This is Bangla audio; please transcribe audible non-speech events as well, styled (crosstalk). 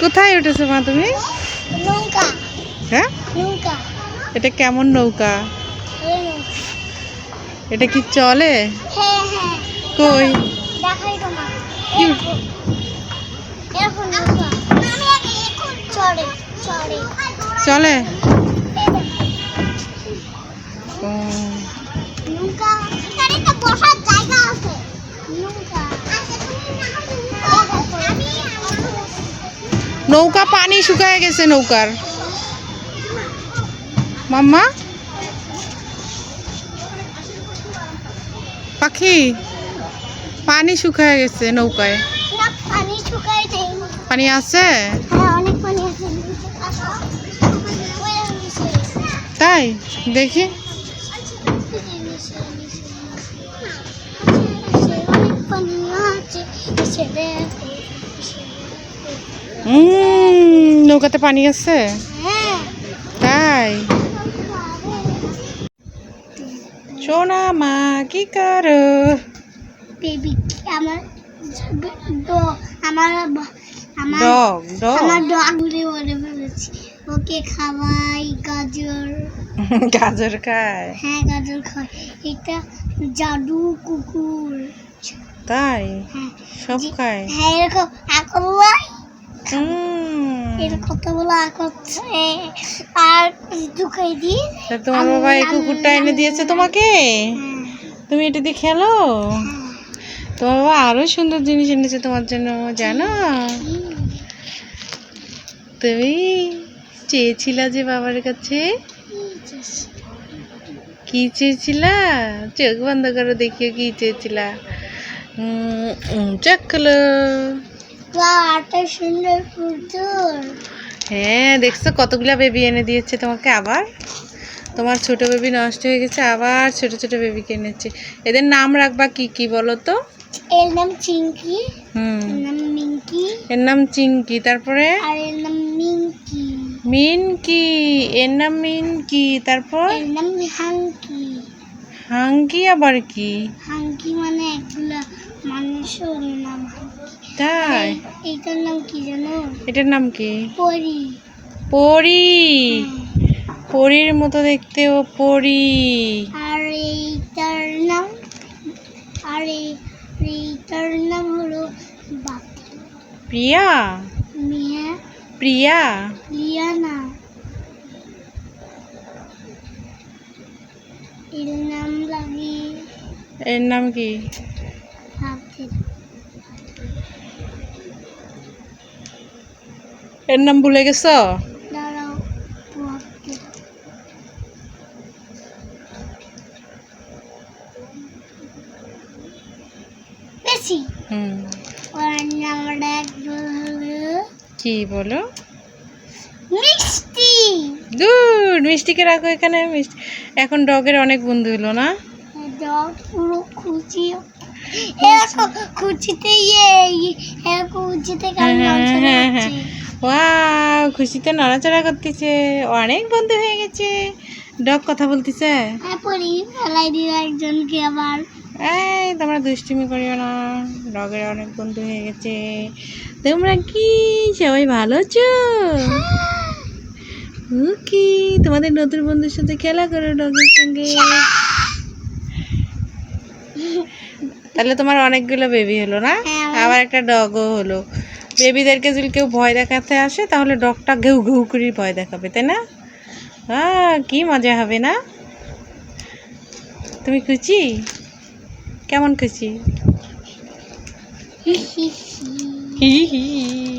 কোথায় উঠেছো মা তুমি? নৌকা। হ্যাঁ? নৌকা। এটা কেমন নৌকা? এটা কি চলে? হ্যাঁ হ্যাঁ। কই? চড়ে চলে? নৌকা পানি শুকায় গেছে নৌকার। মাম্মা? পাখি? পানি শুকায় গেছে নৌকায়। পানি আছে। তাই? দেখি। পানি আছে নৌকাতে পানি আছে? হ্যাঁ। তাই? সোনা মা কি করো? বেবি আমার ড- আমার আমার ডগ ডগ আমার ডগ ঘুরে ওকে খাওয়াই গাজর। (laughs) গাজর খায়? হ্যাঁ গাজর খায়। এটা জাদু কুকুর। তাই? হ্যাঁ। সব খায়? হ্যাঁ এরকম এর কতগুলো করছে আর দিয়ে তোমার বাবা এই কুকুরটা এনে দিয়েছে তোমাকে? তুমি এটা দিয়ে খেলো। তোমার বাবা আরও সুন্দর জিনিস এনেছে তোমার জন্য জানো? তুমি চেয়েছিলা যে বাবার কাছে? কি চেয়েছিলা? চোখ বন্ধ করো দেখিও কি চেয়েছিলা। উম, হ্যাঁ দেখছ কতগুলা বেবি এনে দিয়েছে তোমাকে আবার? তোমার ছোট বেবি নষ্ট হয়ে গেছে আবার ছোট ছোট বেবিকে এনেছে। এদের নাম রাখবা কি কি বলো তো এর নাম চিঙ্কি হুম। এর নাম মিঙ্কি এর নাম চিঙ্কি তারপরে? আর এর নাম মিঙ্কি। মিনকি এর নাম মিনকি তারপর? এর নাম হাঙ্কি হাঙ্কি আবার কি? হাঙ্কি মানে একগুলা মানুষের নাম তাই? এইটার নাম কি জানো? এটার নাম কি? পরি। পরি? হ্যাঁ। পরির মতো দেখতে ও পরি। আর এইটার নাম আর এই- এইটার নাম হলো বাতি প্রিয়া? মিয়া? প্রিয়া? এর নাম কি? এর নাম ভুলে গেছো? কি বলো? মিষ্টি। দূর মিষ্টিকে রাখো এখানে মিষ্টি। এখন ডগের অনেক বন্ধু হলো না? ডগ পুরো খুশি এরকম খুশিতে ইয়ে এরকম হ্যাঁ, হ্যাঁ, হ্যাঁ। নাচছে ওয়াও খুশিতে নড়াচড়া করতেছে। অনেক বন্ধু হয়ে গেছে। ডগ কথা বলতেছে। হ্যাঁ একজনকে আবার। এই তোমরা দুষ্টুমি করিও না। ডগের অনেক বন্ধু হয়ে গেছে। তোমরা কি সবাই ভালো আছো? কি তোমাদের নতুন বন্ধুর সাথে খেলা করো ডগের সঙ্গে। তাহলে তোমার অনেকগুলো বেবি হলো না? হ্যাঁ, আবার একটা ডগও হলো। বেবিদেরকে যদি কেউ ভয় দেখাতে আসে তাহলে ডগটা ঘেউ ঘেউ করে ভয় দেখাবে তাই না? কি মজা হবে না? তুমি খুশি? কেমন খুশি? (laughs) হি হি হি হি হি।